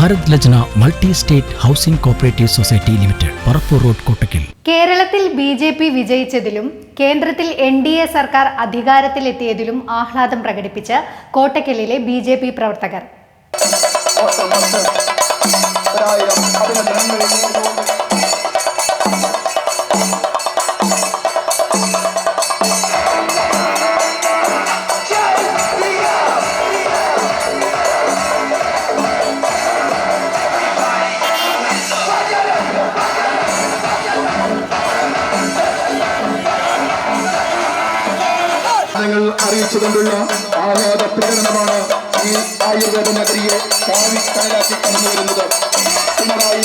Bharat Lajna multi state housing cooperative society limited Parappur road Kottakkal. കേരളത്തിൽ B J P വിജയിച്ചതിലും കേന്ദ്രത്തിൽ N D A സർക്കാർ അധികാരത്തിലെത്തിയതിലും ആഹ്ലാദം പ്രകടിപ്പിച്ച് കോട്ടക്കലിലെ B J P പ്രവർത്തകർ. നിങ്ങൾ അറിയിച്ചുകൊണ്ടുള്ള ആഹ്ലാദ പ്രകടനമാണ് ഈ ആയുർവേദ നഗരിയെ ഭാവി കടലാക്കി കടന്നു വരുന്നത്. പിണറായി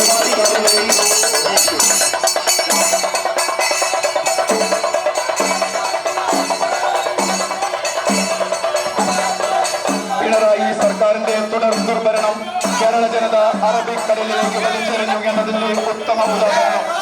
പിണറായി സർക്കാരിന്റെ തുടർ ദുർഭരണം കേരള ജനത അറബിക്കടലിലേക്ക് വലിച്ചെറിഞ്ഞു എന്നതിന്റെ ഉത്തമ ഉദാഹരണം.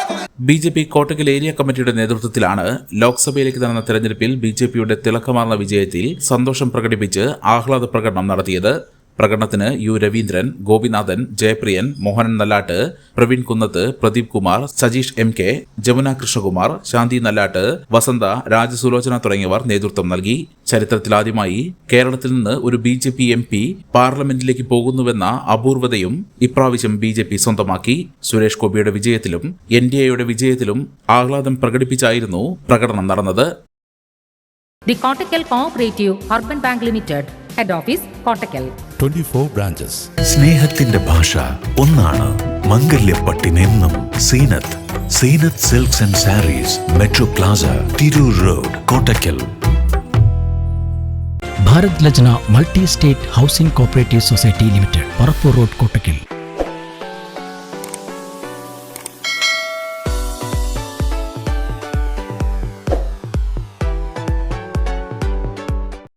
B J P Kottakkal area കമ്മിറ്റിയുടെ നേതൃത്വത്തിലാണ് ലോക്സഭയിലേക്ക് നടന്ന തെരഞ്ഞെടുപ്പിൽ ബി ജെ പിയുടെ തിളക്കമാർന്ന വിജയത്തിൽ സന്തോഷം പ്രകടിപ്പിച്ച് ആഹ്ലാദ പ്രകടനം നടത്തിയത് പ്രകടനത്തിന് U Raveendran Gopinathan Jayapriyan Mohanan Nallat Praveen Kunnath Pradeep Kumar Sajeesh M K Jamuna Krishnakumar Shanthi Nallat Vasantha Rajasulochana തുടങ്ങിയവർ നേതൃത്വം നൽകി. ചരിത്രത്തിലാദ്യമായി കേരളത്തിൽ നിന്ന് ഒരു B J P M P പാർലമെന്റിലേക്ക് പോകുന്നുവെന്ന അപൂർവതയും ഇപ്രാവശ്യം ബി ജെ പി സ്വന്തമാക്കി. സുരേഷ് ഗോപിയുടെ വിജയത്തിലും എൻ ഡി എയുടെ വിജയത്തിലും ആഹ്ലാദം പ്രകടിപ്പിച്ചായിരുന്നു പ്രകടനം നടന്നത്. The Kottakkal cooperative urban bank Bank Limited, office Office, Kottakkal. 24 branches. സ്നേഹത്തിന്റെ ഭാഷ ഒന്നാണ് മംഗല്യപ്പട്ടിനെന്നും Zeenath Zeenath silks and sarees metro plaza Tirur road Kottakkal Bharat Lajna multi state housing cooperative society limited Parappur road Kottakkal